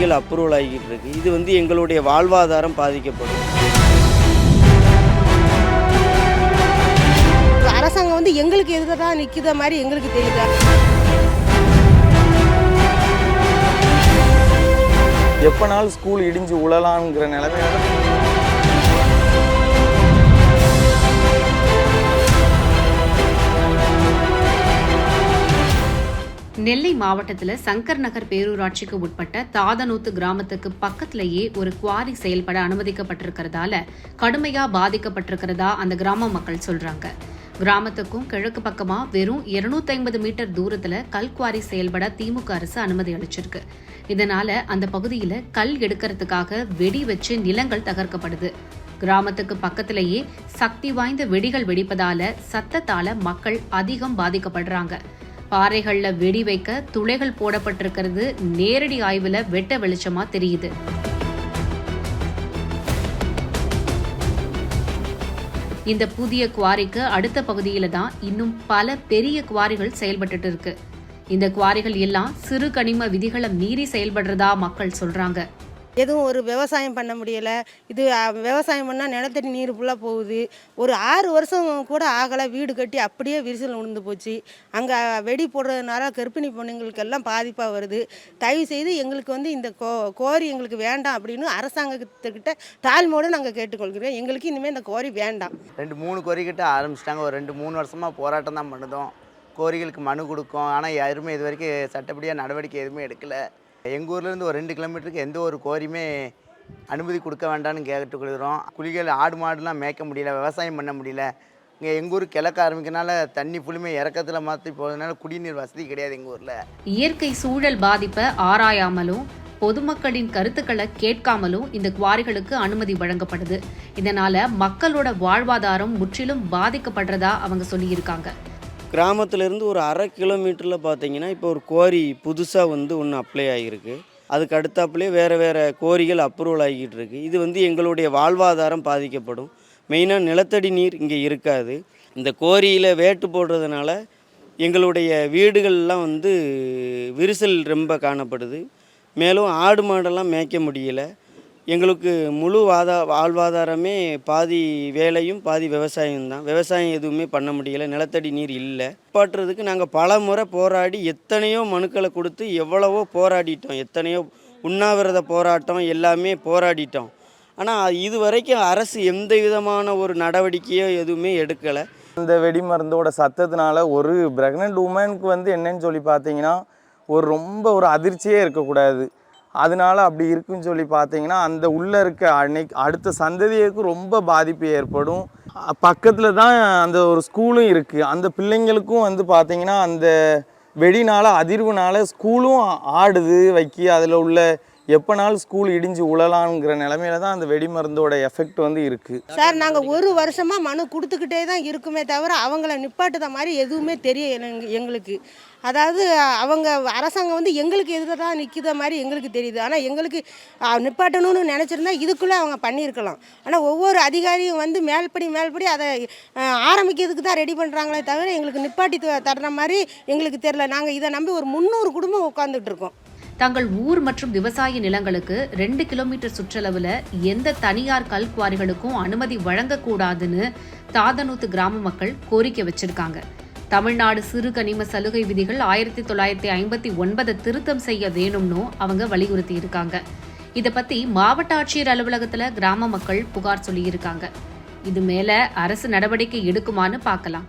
கோரிகள் approval ஆகிக்கிட்டு இருக்கு இது வந்து எங்களுடைய வாழ்வாதாரம் பாதிக்கப்படும். அரசாங்கம் வந்து எங்களுக்கு எதிராக நிற்கிற மாதிரி எங்களுக்கு தெரியுதா எப்போனாலும் ஸ்கூல் இடிஞ்சு உழலாங்கிற நிலைமையில நெல்லை மாவட்டத்தில் சங்கர் நகர் பேரூராட்சிக்கு உட்பட்ட தாதனூத்து கிராமத்துக்கு பக்கத்திலேயே ஒரு குவாரி செயல்பட அனுமதிக்கப்பட்டிருக்கிறதால கடுமையா பாதிக்கப்பட்டிருக்கிறதா அந்த கிராம மக்கள் சொல்றாங்க. கிராமத்துக்கும் கிழக்கு பக்கமா வெறும் 250 மீட்டர் தூரத்துல கல் குவாரி செயல்பட திமுக அரசு அனுமதி அளிச்சிருக்கு. இதனால அந்த பகுதியில கல் எடுக்கிறதுக்காக வெடி வச்சு நிலங்கள் தகர்க்கப்படுது. கிராமத்துக்கு பக்கத்திலேயே சக்தி வாய்ந்த வெடிகள் வெடிப்பதால சத்தத்தால மக்கள் அதிகம் பாதிக்கப்படுறாங்க. பாறைகள்ல வெடி வைக்க துளைகள் போடப்பட்டிருக்கிறது. நேரடி ஆய்வுல வெட்ட வெளிச்சமா தெரியுது. இந்த புதிய குவாரிக்கு அடுத்த பகுதியில தான் இன்னும் பல பெரிய குவாரிகள் செயல்பட்டுட்டு இருக்கு. இந்த குவாரிகள் எல்லாம் சிறு கனிம விதிகளை மீறி செயல்படுறதா மக்கள் சொல்றாங்க. எதுவும் ஒரு விவசாயம் பண்ண முடியலை. இது விவசாயம் பண்ணால் நிலத்தடி நீர் ஃபுல்லாக போகுது. ஒரு ஆறு வருஷம் கூட ஆகலை. வீடு கட்டி அப்படியே விரிசல் விழுந்து போச்சு. அங்கே வெடி போடுறதுனால கர்ப்பிணி பொண்ணுங்களுக்கெல்லாம் பாதிப்பாக வருது. தயவு செய்து எங்களுக்கு வந்து இந்த கோ கோரி எங்களுக்கு வேண்டாம் அப்படின்னு அரசாங்கத்துக்கிட்ட தாழ்மையோடு நாங்கள் கேட்டுக்கொள்கிறோம். எங்களுக்கு இனிமேல் இந்த கோரி வேண்டாம். ரெண்டு மூணு கோரி கிட்ட ஆரம்பிச்சிட்டாங்க. ஒரு ரெண்டு மூணு வருஷமாக போராட்டம் தான் பண்ணுதோம். கோரிகளுக்கு மனு கொடுக்கும். ஆனால் யாருமே இது வரைக்கும் சட்டப்படியாக நடவடிக்கை எதுவுமே எடுக்கலை. எங்கள் ஊர்லேருந்து ஒரு ரெண்டு கிலோமீட்டருக்கு எந்த ஒரு கோரியுமே அனுமதி கொடுக்க வேண்டாம்னு கேட்டுக்கொள்கிறோம். குளிகள் ஆடு மாடுலாம் மேய்க்க முடியல விவசாயம் பண்ண முடியல. இங்கே எங்கள் ஊர் கிழக்க ஆரம்பிக்கனால தண்ணி ஃபுல்லுமே இறக்கத்தில் மாற்றி போகிறதுனால குடிநீர் வசதி கிடையாது எங்கள் ஊரில். இயற்கை சூழல் பாதிப்பை ஆராயாமலும் பொதுமக்களின் கருத்துக்களை கேட்காமலும் இந்த குவாரிகளுக்கு அனுமதி வழங்கப்படுது. இதனால மக்களோட வாழ்வாதாரம் முற்றிலும் பாதிக்கப்படுறதா அவங்க சொல்லியிருக்காங்க. கிராமத்துலேருந்து ஒரு அரை கிலோமீட்டரில் பார்த்தீங்கன்னா இப்போ ஒரு கோரி புதுசாக வந்து ஒன்று அப்ளை ஆகியிருக்கு. அதுக்கு அடுத்தாப்புலேயே வேறு வேறு கோரிகள் அப்ரூவல் ஆகிக்கிட்டு இருக்குது இது வந்து எங்களுடைய வாழ்வாதாரம் பாதிக்கப்படும். மெயினாக நிலத்தடி நீர் இங்கே இருக்காது. இந்த கோரியில் வேட்டு போடுறதுனால எங்களுடைய வீடுகள்லாம் வந்து விரிசல் ரொம்ப காணப்படுது. மேலும் ஆடு மாடெல்லாம் மேய்க்க முடியல. எங்களுக்கு முழு வாதா வாழ்வாதாரமே பாதி வேலையும் பாதி விவசாயம் தான். விவசாயம் எதுவுமே பண்ண முடியலை. நிலத்தடி நீர் இல்லை. பாட்டுறதுக்கு நாங்கள் பல முறை போராடி எத்தனையோ மனுக்களை கொடுத்து எவ்வளவோ போராடிட்டோம். எத்தனையோ உண்ணாவிரத போராட்டம் எல்லாமே போராடிட்டோம். ஆனால் இது வரைக்கும் அரசு எந்த விதமான ஒரு நடவடிக்கையோ எதுவுமே எடுக்கலை. இந்த வெடி மருந்தோட சத்தத்தினால ஒரு ப்ரெக்னென்ட் உமனுக்கு வந்து என்னன்னு சொல்லி பார்த்தீங்கன்னா ஒரு ரொம்ப ஒரு அதிர்ச்சியே இருக்கக்கூடாது. அதனால அப்படி இருக்குன்னு சொல்லி பார்த்தீங்கன்னா அந்த உள்ளே இருக்க அன்னைக்கு அடுத்த சந்ததியருக்கு ரொம்ப பாதிப்பு ஏற்படும். பக்கத்தில் தான் அந்த ஒரு ஸ்கூலும் இருக்குது அந்த பிள்ளைங்களுக்கும் வந்து பார்த்தீங்கன்னா அந்த வெடினால் அதிர்வுனால் ஸ்கூலும் ஆடுது வைக்கி. அதில் உள்ள எப்போனாலும் ஸ்கூல் இடிஞ்சு உழலாங்கிற நிலமையில தான் அந்த வெடி மருந்தோட எஃபெக்ட் வந்து இருக்குது சார் நாங்கள் ஒரு வருஷமாக மனு கொடுத்துக்கிட்டே தான் இருக்குமே தவிர அவங்கள நிப்பாட்டுத மாதிரி எதுவுமே தெரியல எங்களுக்கு. அதாவது அவங்க அரசாங்கம் வந்து எங்களுக்கு எதிராக நிற்கிற மாதிரி எங்களுக்கு தெரியுது. ஆனால் எங்களுக்கு நிப்பாட்டணும்னு நினச்சிருந்தா இதுக்குள்ளே அவங்க பண்ணியிருக்கலாம். ஆனால் ஒவ்வொரு அதிகாரியும் வந்து மேல்படி மேல்படி அதை ஆரம்பிக்கிறதுக்கு தான் ரெடி பண்ணுறாங்களே தவிர எங்களுக்கு நிப்பாட்டி த- தர்ற மாதிரி எங்களுக்கு தெரில நாங்கள் இதை நம்பி ஒரு முந்நூறு குடும்பம் உட்காந்துட்டு இருக்கோம். தங்கள் ஊர் மற்றும் விவசாய நிலங்களுக்கு ரெண்டு கிலோமீட்டர் சுற்றளவுல எந்த தனியார் கல் குவாரிகளுக்கும் அனுமதி வழங்கக்கூடாதுன்னு தாதனூத்து கிராம மக்கள் கோரிக்கை வச்சிருக்காங்க. தமிழ்நாடு சிறு கனிம சலுகை விதிகள் ஆயிரத்தி தொள்ளாயிரத்தி ஐம்பத்தி ஒன்பதை திருத்தம் செய்ய வேணும்னு அவங்க வலியுறுத்தி இருக்காங்க. இதை பத்தி மாவட்ட ஆட்சியர் அலுவலகத்துல கிராம மக்கள் புகார் சொல்லியிருக்காங்க. இது மேல அரசு நடவடிக்கை எடுக்குமான்னு பார்க்கலாம்